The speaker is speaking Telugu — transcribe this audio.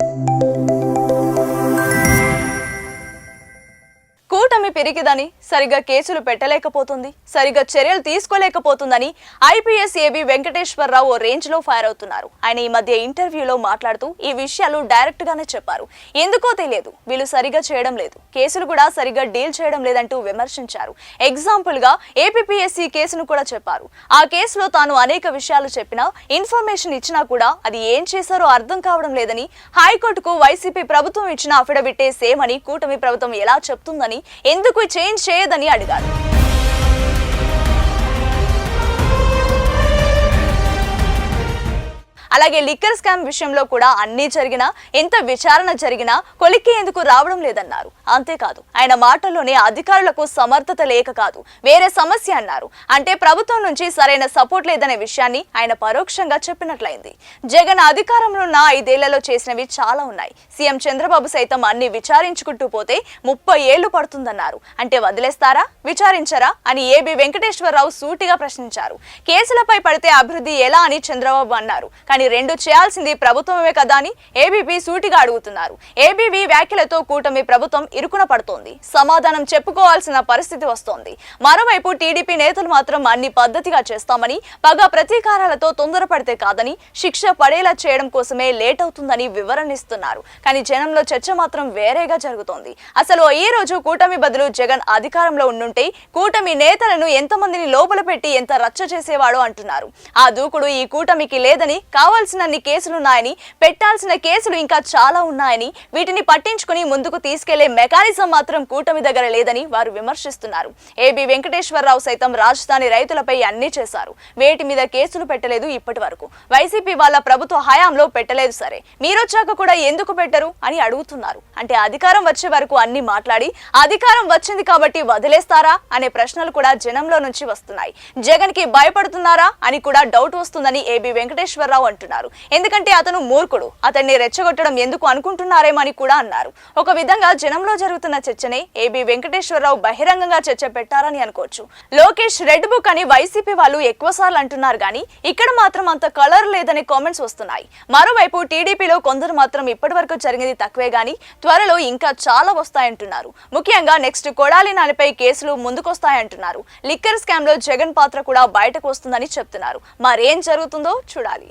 కూటమి పెరిగిదని సరిగా కేసులు పెట్టలేకపోతుంది సరిగా చర్యలు తీసుకోలేకపోతుందని ఐపీఎస్ ఏబీ వెంకటేశ్వరరావు ఓ రేంజ్లో ఫైర్ అవుతున్నారు ఆయన ఈ మధ్య ఇంటర్వ్యూలో మాట్లాడుతూ ఈ విషయాలు డైరెక్ట్ గానే చెప్పారు. ఎందుకో తెలియదు వీళ్ళు సరిగా చేయడం లేదు. కేసులు కూడా సరిగా డీల్ చేయడం లేదంటూ విమర్శించారు. ఎగ్జాంపుల్గా ఏపీఎస్సీ కేసును కూడా చెప్పారు. ఆ కేసులో తాను అనేక విషయాలు చెప్పినా ఇన్ఫర్మేషన్ ఇచ్చినా కూడా అది ఏం చేశారో అర్థం కావడం లేదని హైకోర్టుకు వైసీపీ ప్రభుత్వం ఇచ్చిన అఫిడవిట్టే సేమ్ అని కూటమి ప్రభుత్వం ఎలా చెప్తుందని ఎందుకు చేంజ్ చేయదని అడిగారు అలాగే లిక్కర్ స్కామ్ విషయంలో కూడా అన్నీ జరిగినా ఎంత విచారణ జరిగినా కొలిక్కి ఎందుకు రావడం లేదన్నారు. అంతేకాదు ఆయన మాటల్లోనే అధికారులకు సమర్థత లేక కాదు వేరే సమస్య అన్నారు. అంటే ప్రభుత్వం నుంచి సరైన సపోర్ట్ లేదనే విషయాన్ని ఆయన పరోక్షంగా చెప్పినట్లయింది. జగన్ అధికారంలో ఉన్న ఐదేళ్ళలో చేసినవి చాలా ఉన్నాయి. సీఎం చంద్రబాబు సైతం అన్ని విచారించుకుంటూ పోతే ముప్పై ఏళ్ళు పడుతుందన్నారు. అంటే వదిలేస్తారా? విచారించరా? అని ఏబి వెంకటేశ్వరరావు సూటిగా ప్రశ్నించారు. కేసులపై పడితే అభివృద్ధి ఎలా అని చంద్రబాబు అన్నారు. కానీ రెండు చేయాల్సింది ప్రభుత్వమే కదా అని ఏబీపీ సూటిగా అడుగుతున్నారు. ఏబీవీ వ్యాఖ్యలతో కూటమి ప్రభుత్వం ఇరుకున పడుతోంది. సమాధానం చెప్పుకోవాల్సిన పరిస్థితి వస్తోంది. మరోవైపు టీడీపీ నేతలు మాత్రం అన్ని పద్ధతిగా చేస్తామని పగ ప్రతీకారాలతో తొందరపడితే కాదని శిక్ష పడేలా చేయడం కోసమే లేట్ అవుతుందని వివరణిస్తున్నారు. కానీ జనంలో చర్చ మాత్రం వేరేగా జరుగుతోంది. అసలు ఈ రోజు కూటమి బదులు జగన్ అధికారంలో ఉండుంటే కూటమి నేతలను ఎంతమందిని లోపల పెట్టి ఎంత రచ్చ చేసేవాడో అంటున్నారు. ఆ దూకుడు ఈ కూటమికి లేదని కేసులు కేసులున్నాయని పెట్టాల్సిన కేసులు ఇంకా చాలా ఉన్నాయని వీటిని పట్టించుకుని ముందుకు తీసుకెళ్ళే మెకానిజం మాత్రం కూటమి దగ్గర లేదని వారు విమర్శిస్తున్నారు. ఏబి వెంకటేశ్వరరావు సైతం రాజధాని రైతులపై అన్ని చేశారు. వేటి మీద కేసులు పెట్టలేదు ఇప్పటి వరకు. వైసీపీ వాళ్ళ ప్రభుత్వ హయాంలో పెట్టలేదు సరే. మీరొచ్చాక కూడా ఎందుకు పెట్టరు అని అడుగుతున్నారు. అంటే అధికారం వచ్చే వరకు అన్ని మాట్లాడి అధికారం వచ్చింది కాబట్టి వదిలేస్తారా అనే ప్రశ్నలు కూడా జనంలో నుంచి వస్తున్నాయి. జగన్కి భయపడుతున్నారా అని కూడా డౌట్ వస్తుందని ఏబి వెంకటేశ్వరరావు అంటున్నారు. ఎందుకంటే అతను మూర్ఖుడు. అతన్ని రెచ్చగొట్టడం ఎందుకు అనుకుంటున్నారేమో అని కూడా అన్నారు. ఒక విధంగా జనంలో జరుగుతున్న చర్చనే ఏబి వెంకటేశ్వరరావు బహిరంగంగా చర్చ పెట్టారని అనుకోవచ్చు. లోకేష్ రెడ్ బుక్ అని వైసీపీ వాళ్ళు ఎక్కువ సార్లు అంటున్నారు కానీ ఇక్కడ మాత్రం అంత కలర్ లేదనే కామెంట్స్ వస్తున్నాయి. మరోవైపు టీడీపీలో కొందరు మాత్రం ఇప్పటి వరకు జరిగింది తక్కువే గానీ త్వరలో ఇంకా చాలా వస్తాయంటున్నారు. ముఖ్యంగా నెక్స్ట్ కొడాలి నానిపై కేసులు ముందుకొస్తాయంటున్నారు. లిక్కర్ స్కామ్లో జగన్ పాత్ర కూడా బయటకు వస్తుందని చెప్తున్నారు. మరేం జరుగుతుందో చూడాలి.